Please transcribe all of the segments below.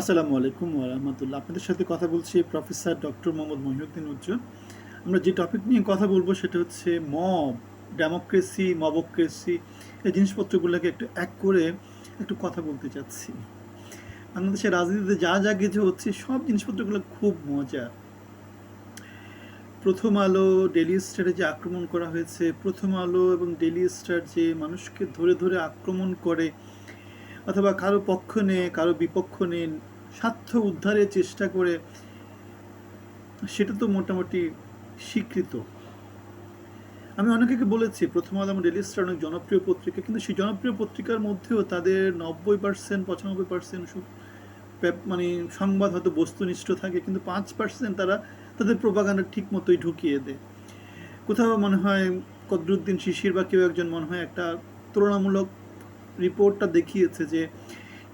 আসসালামু আলাইকুম ওরহামতুল্লাহ আপনাদের সাথে কথা বলছি প্রফেসর ডক্টর মোহাম্মদ মহিউদ্দিন উজ্জ্বল। আমরা যে টপিক নিয়ে কথা বলব সেটা হচ্ছে মব, ডেমোক্রেসি, মবক্রেসি, এই জিনিসপত্রগুলোকে একটু এক করে একটু কথা বলতে চাচ্ছি। বাংলাদেশের রাজনীতিতে যা যা কিছু হচ্ছে, সব জিনিসপত্রগুলো খুব মজা। প্রথম আলো ডেলি স্টারে যে আক্রমণ করা হয়েছে, প্রথম আলো এবং ডেলি স্টার যে মানুষকে ধরে ধরে আক্রমণ করে অথবা কারও পক্ষ নিয়ে, কারও বিপক্ষ নিয়ে স্বার্থ উদ্ধারের চেষ্টা করে, সেটা তো মোটামুটি স্বীকৃত। আমি অনেকে বলেছি, প্রথম আলাম ডেলি স্টার অনেক জনপ্রিয় পত্রিকা, কিন্তু সেই জনপ্রিয় পত্রিকার মধ্যেও তাদের নব্বই পার্সেন্ট পঁচানব্বই পার্সেন্ট মানে সংবাদ হয়তো বস্তুনিষ্ঠ থাকে, কিন্তু পাঁচ পার্সেন্ট তারা তাদের প্রবাগানটা ঠিক মতোই ঢুকিয়ে দেয়। কোথাও মনে হয় কদরুদ্দিন শিশির বা কেউ একজন মনে হয় একটা তুলনামূলক রিপোর্টটা দেখিয়েছে যে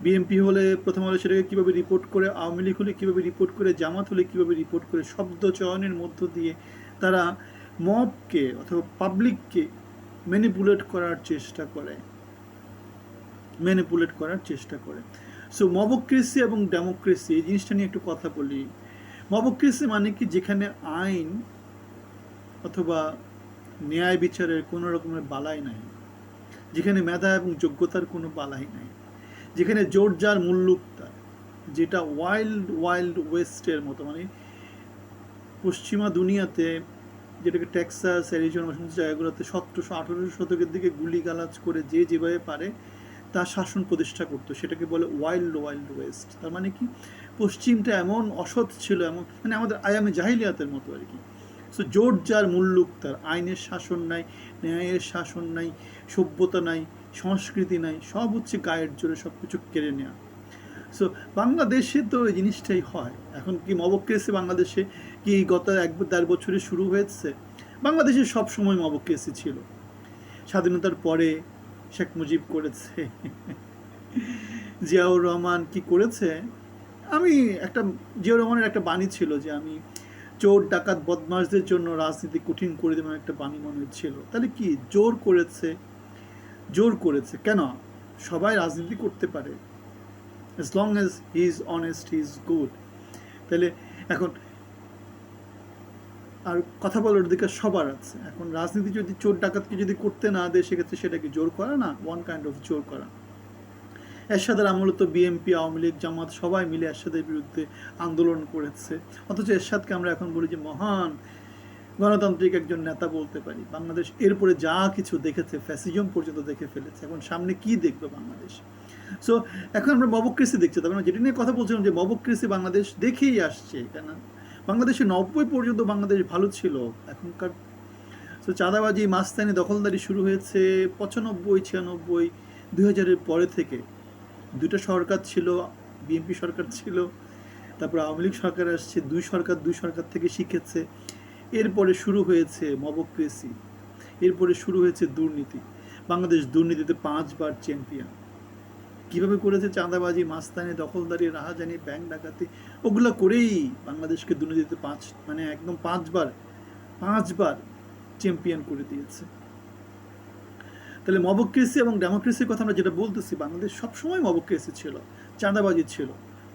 বিএনপি হলে প্রথম আলো সেটাকে কীভাবে রিপোর্ট করে, আওয়ামী লীগ হলে কীভাবে রিপোর্ট করে, জামাত হলে কীভাবে রিপোর্ট করে, শব্দ চয়নের মধ্য দিয়ে তারা মবকে অথবা পাবলিককে ম্যানিপুলেট করার চেষ্টা করে। ম্যানিপুলেট করার চেষ্টা করে। সো মবক্রেসি এবং ডেমোক্রেসি, এই জিনিসটা নিয়ে একটু কথা বলি। মবক্রেসি মানে কি? যেখানে আইন অথবা ন্যায় বিচারের কোনো রকমের বালাই নাই। যেখানে মেধা এবং যোগ্যতার কোনো বালাই নাই। যেখানে জোর যার মুল্লুক যেটা ওয়াইল্ড ওয়াইল্ড ওয়েস্টের মতো মানে পশ্চিমা দুনিয়াতে যেটাকে টেক্সাস, অ্যারিজোনা সমস্ত জায়গাগুলোতে সতেরোশো, আঠেরোশো শতকের দিকে গুলি গালাজ করে যে যেভাবে পারে, তার শাসন প্রতিষ্ঠা করতো। সেটাকে বলে ওয়াইল্ড ওয়াইল্ড ওয়েস্ট তার মানে কি? পশ্চিমটা এমন অসৎ ছিল, এমন মানে আমাদের আয়ামে জাহিলিয়াতের মতো আর কি। সো জোর যার মুল্লুক তার, আইনের শাসন নাই, ন্যায়ের শাসন নাই, সভ্যতা নাই, সংস্কৃতি নাই, সব হচ্ছে গায়ের জোরে সব কিছু কেড়ে নেওয়া সো বাংলাদেশে তো এই জিনিসটাই হয়। এখন কি মবক্রেসি বাংলাদেশে কি গত এক দেড় বছরে শুরু হয়েছে? বাংলাদেশে সব সময় মবক্রেসি ছিল। স্বাধীনতার পরে শেখ মুজিব করেছে। জিয়াউর রহমান কি করেছে? আমি একটা, জিয়াউর রহমানের একটা বাণী ছিল যে আমি চোর, ডাকাত, বদমাশদের জন্য রাজনীতি কঠিন করে দেবেন একটা বাণী মনে হচ্ছিল। তাহলে কি জোর করেছে? জোর করেছে কেন? সবাই রাজনীতি করতে পারে। As long as he is honest he is good তাহলে এখন আর কথা বলার অধিকার সবার আছে। এখন রাজনীতি যদি চোর, ডাকাতকে যদি করতে না দেয়, সেক্ষেত্রে সেটাকে জোর করা না ওয়ান কাইন্ড অফ জোর করা। এরশাদের আমলে তো বিএনপি, আওয়ামী লীগ, জামাত সবাই মিলে এরশাদের বিরুদ্ধে আন্দোলন করেছে। অথচ এরশাদকে আমরা এখন বলি যে মহান গণতান্ত্রিক একজন নেতা বলতে পারি। বাংলাদেশ এরপরে যা কিছু দেখেছে, ফ্যাসিজম পর্যন্ত দেখে ফেলেছে। এখন সামনে কি দেখবে বাংলাদেশ? সো এখন আমরা মবক্রেসি দেখছি। তবে আমরা যেটা নিয়ে কথা বলছিলাম যে মবক্রেসি বাংলাদেশ দেখেই আসছে কেন বাংলাদেশে নব্বই পর্যন্ত বাংলাদেশ ভালো ছিল এখনকার। তো চাঁদাবাজি, মাস্তানি, দখলদারি শুরু হয়েছে পঁচানব্বই, ছিয়ানব্বই, দুই হাজারের পরে থেকে। দুটো সরকার ছিল বিএনপি সরকার ছিল, তারপর আওয়ামী লীগ সরকার আসছে, দুই সরকার দুই সরকার থেকে শিখেছে। এরপরে শুরু হয়েছে মবক্রেসি, এরপরে শুরু হয়েছে দুর্নীতি। বাংলাদেশ দুর্নীতিতে পাঁচবার চ্যাম্পিয়ন। কীভাবে করেছে চাঁদাবাজি, মাস্তানি, দখলদারি, রাহাজানি, ব্যাংক ডাকাতি, ওগুলো করেই বাংলাদেশকে দুর্নীতিতে পাঁচ মানে একদম পাঁচবার পাঁচবার চ্যাম্পিয়ন করে দিয়েছে। তাহলে মবক্রেসি এবং ডেমোক্রেসির কথা আমরা যেটা বলতেছি, বাংলাদেশ সবসময় মবক্রেসি ছিল, চাঁদাবাজি ছিল,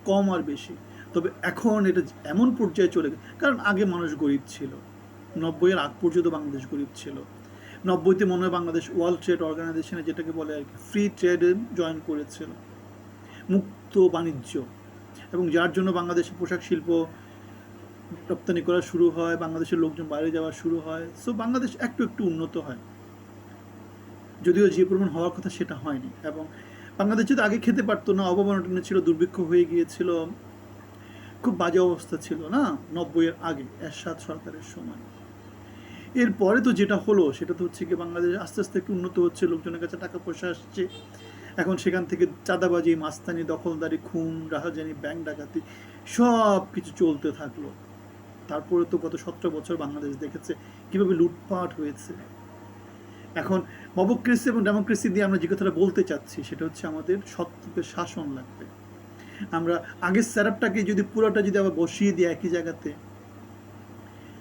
কম আর বেশি। তবে এখন এটা এমন পর্যায়ে চলে গেছে, কারণ আগে মানুষ গরিব ছিল, নব্বইয়ের আগ পর্যন্ত বাংলাদেশ গরিব ছিল। নব্বইতে মনে হয় বাংলাদেশ ওয়ার্ল্ড ট্রেড অর্গানাইজেশনে যেটাকে বলে আর কি, ফ্রি ট্রেডে জয়েন করেছিল। মুক্ত বাণিজ্য। এবং যার জন্য বাংলাদেশের পোশাক শিল্প রপ্তানি করা শুরু হয়, বাংলাদেশের লোকজন বাইরে যাওয়া শুরু হয়। সো বাংলাদেশ একটু একটু উন্নত হয়। যদিও যে পরিমাণ হওয়ার কথা সেটা হয়নি। এবং বাংলাদেশ যদি আগে খেতে পারতো না, অবমাননা ছিল, দুর্ভিক্ষ হয়ে গিয়েছিল, খুব বাজে অবস্থা ছিল না? নব্বইয়ের আগে, এরশাদ সরকারের সময়। এরপরে তো যেটা হলো, সেটা তো হচ্ছে কি বাংলাদেশ আস্তে আস্তে একটু উন্নত হচ্ছে, লোকজনের কাছে টাকা পয়সা আসছে। এখন সেখান থেকে চাঁদাবাজি, মাস্তানি, দখলদারি, খুন, রাহাজানি, ব্যাংক ডাকাতি সব কিছু চলতে থাকল। তারপরে তো গত সতেরো বছর বাংলাদেশ দেখেছে কীভাবে লুটপাট হয়েছে। এখন মবক্রেসি এবং ডেমোক্রেসি দিয়ে আমরা যে কথাটা বলতে চাচ্ছি, সেটা হচ্ছে আমাদের সত্যকে শাসন লাগবে। আমরা আগের স্যারাপটাকে যদি পুরোটা যদি আবার বসিয়ে দিই একই জায়গাতে,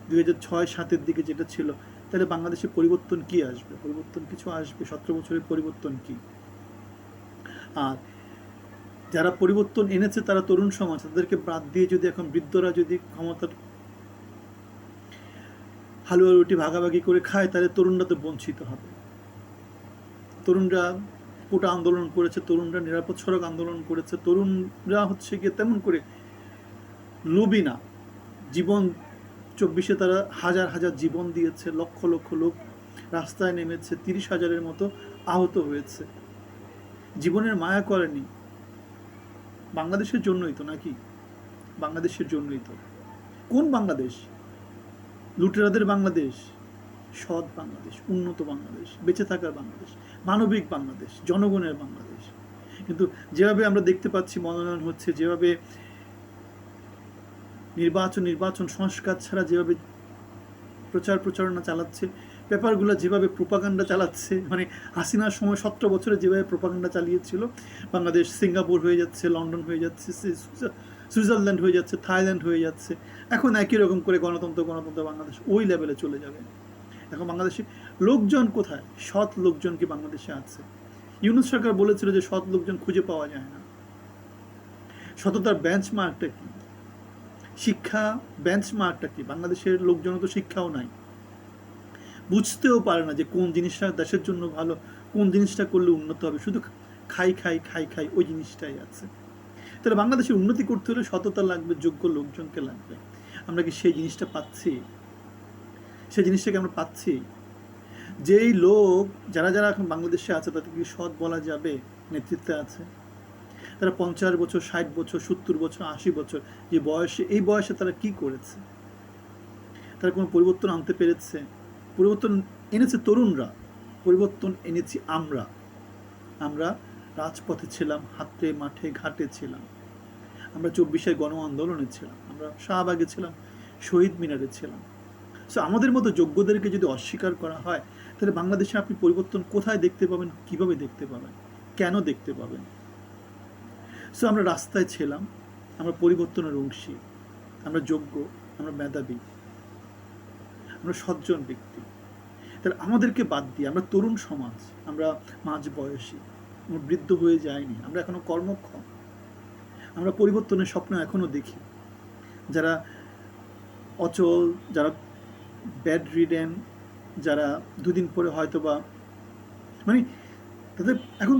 দুই হাজার ছয় সাতের দিকে যেটা ছিল, তাহলে বাংলাদেশে পরিবর্তন কি আসবে? পরিবর্তন কিছু আসবে? সতেরো বছরের পরিবর্তন কি? আর যারা পরিবর্তন এনেছে তারা তরুণ সমাজ, তাদেরকে বাদ দিয়ে যদি এখন বৃদ্ধরা যদি ক্ষমতার হালুয়া রুটি ভাগাভাগি করে খায়, তাহলে তরুণরা তো বঞ্চিত হবে। তরুণরা কোটা আন্দোলন করেছে, তরুণরা নিরাপদ সড়ক আন্দোলন করেছে। তরুণরা হচ্ছে গিয়ে তেমন করে লোভী না। জীবন চব্বিশে তারা হাজার হাজার জীবন দিয়েছে, লক্ষ লক্ষ লোক রাস্তায় নেমেছে, তিরিশ হাজারের মতো আহত হয়েছে। জীবনের মায়া করেনি। বাংলাদেশের জন্যই তো নাকি? বাংলাদেশের জন্যই তো। কোন বাংলাদেশ? লুটেরাদের বাংলাদেশ, সৎ বাংলাদেশ, উন্নত বাংলাদেশ, বেঁচে থাকার বাংলাদেশ, মানবিক বাংলাদেশ, জনগণের বাংলাদেশ। কিন্তু যেভাবে আমরা দেখতে পাচ্ছি, মনোনয়ন হচ্ছে, যেভাবে নির্বাচন নির্বাচন সংস্কার ছাড়া যেভাবে প্রচার প্রচারণা চালাচ্ছে পেপারগুলো যেভাবে প্রোপাগান্ডা চালাচ্ছে মানে হাসিনার সময় সতেরো বছরে যেভাবে প্রোপাগান্ডা চালিয়েছিল, বাংলাদেশ সিঙ্গাপুর হয়ে যাচ্ছে, লন্ডন হয়ে যাচ্ছে সুইজারল্যান্ড হয়ে যাচ্ছে, থাইল্যান্ড হয়ে যাচ্ছে। এখন একই রকম করে গণতন্ত্র গণতন্ত্র বাংলাদেশ ওই লেভেলে চলে যাবে। এখন বাংলাদেশে লোকজন কোথায়? সৎ লোকজন কি বাংলাদেশে আছে? ইউনুস সরকার বলেছিল যে সৎ লোকজন খুঁজে পাওয়া যায় না। সততার বেঞ্চমার্কটা কি? শিক্ষা বেঞ্চমার্কটা কি? বাংলাদেশের লোকজন তো শিক্ষাও নাই। বুঝতেও পারে না যে কোন জিনিসটা দেশের জন্য ভালো, কোন জিনিসটা করলে উন্নত হবে। শুধু খাই খাই খাই খাই ওই জিনিসটাই আছে। তাহলে বাংলাদেশের উন্নতি করতে হলে সততা লাগবে, যোগ্য লোকজনকে লাগবে। আমরা কি সেই জিনিসটা পাচ্ছি? সেই জিনিসটাকে আমরা পাচ্ছি? যেই লোক, যারা যারা এখন বাংলাদেশে আছে, তাদের কি সৎ বলা যাবে? নেতৃত্বে আছে। তারা পঞ্চাশ বছর, ষাট বছর, সত্তর বছর, আশি বছর, যে বয়সে, এই বয়সে তারা কি করেছে? তারা কোনো পরিবর্তন আনতে পেরেছে? পরিবর্তন এনেছে তরুণরা, পরিবর্তন এনেছি আমরা। আমরা রাজপথে ছিলাম, হাতে, মাঠে, ঘাটে ছিলাম। আমরা চব্বিশে গণ আন্দোলনে ছিলাম, আমরা শাহবাগে ছিলাম, শহীদ মিনারে ছিলাম। সো আমাদের মতো যোগ্যদেরকে যদি অস্বীকার করা হয়, তাহলে বাংলাদেশে আপনি পরিবর্তন কোথায় দেখতে পাবেন, কীভাবে দেখতে পাবেন, কেন দেখতে পাবেন? সো আমরা রাস্তায় ছিলাম, আমরা পরিবর্তনের অংশী, আমরা যোগ্য, আমরা মেধাবী, আমরা সজ্জন ব্যক্তি। তাহলে আমাদেরকে বাদ দিয়ে আমরা তরুণ সমাজ, আমরা মাঝ বয়সী আমরা বৃদ্ধ হয়ে যাইনি, আমরা এখনও কর্মক্ষম। আমরা পরিবর্তনের স্বপ্ন এখনও দেখি। যারা অচল, যারা ব্যাড রিডেন যারা দুদিন পরে হয়তো বা মানে তাদের এখন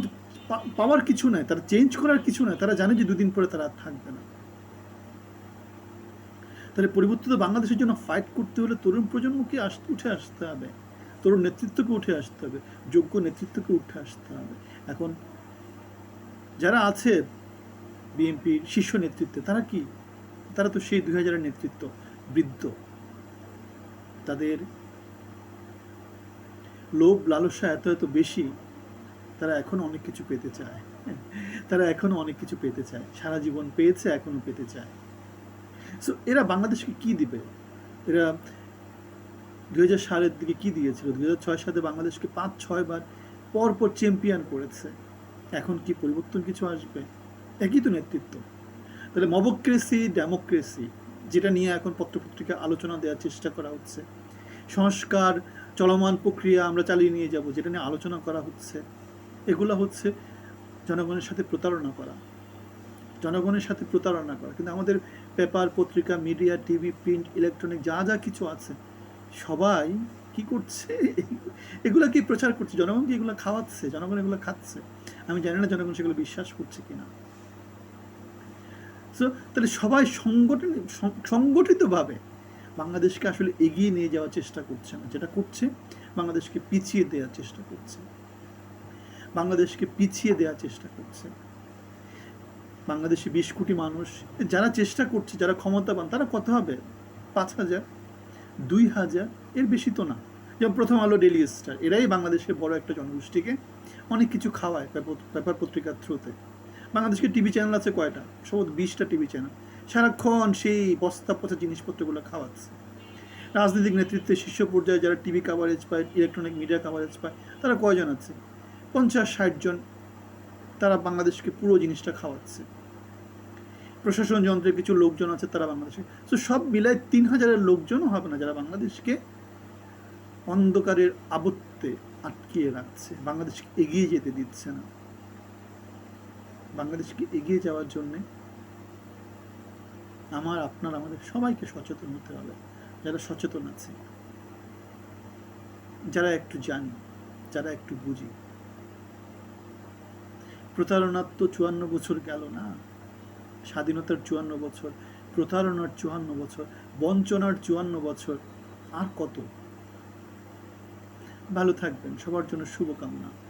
পাওয়ার কিছু নাই, তারা চেঞ্জ করার কিছু নাই, তারা জানে যে দুদিন পরে তারা থাকবে না। তাহলে পরিবর্তিত বাংলাদেশের জন্য ফাইট করতে হলে তরুণ প্রজন্মকে আসতে উঠে আসতে হবে। তরুণ নেতৃত্বকে উঠে আসতে হবে। যোগ্য নেতৃত্বকে উঠে আসতে হবে। এখন যারা আছে বিএনপির শীর্ষ নেতৃত্বে, তারা কি? তারা তো সেই দুই হাজারের নেতৃত্ব, বৃদ্ধ। তাদের লোভ, লালসা এত এত বেশি, তারা এখনও অনেক কিছু পেতে চায়। তারা এখনও অনেক কিছু পেতে চায়। সারা জীবন পেয়েছে, এখনও পেতে চায়। সো এরা বাংলাদেশকে কি দিবে? এরা দু হাজার সালের দিকে কি দিয়েছিল? দু হাজার ছয় সালে বাংলাদেশকে পাঁচ ছয় বার পর পর চ্যাম্পিয়ন করেছে। এখন কি পরিবর্তন কিছু আসবে? একই তো নেতৃত্ব। তাহলে মবক্রেসি, ডেমোক্রেসি, যেটা নিয়ে এখন পত্রপত্রিকা আলোচনা দেওয়ার চেষ্টা করা হচ্ছে, সংস্কার, চলমান প্রক্রিয়া আমরা চালিয়ে নিয়ে যাব, যেটা নিয়ে আলোচনা করা হচ্ছে, এগুলো হচ্ছে জনগণের সাথে প্রতারণা করা। জনগণের সাথে প্রতারণা করা। কিন্তু আমাদের পেপার, পত্রিকা, মিডিয়া, টিভি, প্রিন্ট, ইলেকট্রনিক, যা যা কিছু আছে, সবাই কি করছে? এগুলো কি প্রচার করছে? জনগণ কি এগুলো খাওয়াচ্ছে? জনগণ এগুলো খাচ্ছে? আমি জানি না জনগণ সেগুলো বিশ্বাস করছে কিনা। সো তাহলে সবাই সংগঠন সংগঠিতভাবে বাংলাদেশকে আসলে এগিয়ে নিয়ে যাওয়ার চেষ্টা করছে না। যেটা করছে, বাংলাদেশকে পিছিয়ে দেওয়ার চেষ্টা করছে। বাংলাদেশকে পিছিয়ে দেওয়ার চেষ্টা করছে। বাংলাদেশে বিশ কোটি মানুষ, যারা চেষ্টা করছে, যারা ক্ষমতাবান, তারা কত হবে? পাঁচ হাজার? দুই হাজার? এর বেশি তো না। যেমন প্রথম আলো ডেলি স্টার এরাই বাংলাদেশের বড় একটা জনগোষ্ঠীকে অনেক কিছু খাওয়ায় পেপার পত্রিকার থ্রুতে বাংলাদেশকে টিভি চ্যানেল আছে কয়টা? সব বিশটা টিভি চ্যানেল। সারাক্ষণ সেই বস্তা পচা জিনিসপত্রগুলো খাওয়াচ্ছে। রাজনৈতিক নেতৃত্বে শীর্ষ পর্যায়ে যারা টিভি কাভারেজ পায় ইলেকট্রনিক মিডিয়া কাভারেজ পায়, তারা কয়জন আছে? পঞ্চাশ, ষাট জন তারা বাংলাদেশকে পুরো জিনিসটা খাওয়াচ্ছে। প্রশাসন যন্ত্রের কিছু লোকজন আছে, তারা বাংলাদেশে। তো সব মিলায় তিন হাজারের লোকজনও হবে না যারা বাংলাদেশকে অন্ধকারের আবত্তে আটকিয়ে রাখছে। বাংলাদেশকে এগিয়ে যেতে দিচ্ছে না। বাংলাদেশকে এগিয়ে যাওয়ার জন্যে আমার, আপনার, আমাদের সবাইকে সচেতন হতে হবে। যারা সচেতন আছে, যারা একটু জানি, যারা একটু বুঝি। প্রতারণার তো চুয়ান্ন বছর গেল না। স্বাধীনতার চুয়ান্ন বছর, প্রতারণার চুয়ান্ন বছর, বঞ্চনার চুয়ান্ন বছর, আর কত? ভালো থাকবেন, সবার জন্য শুভকামনা।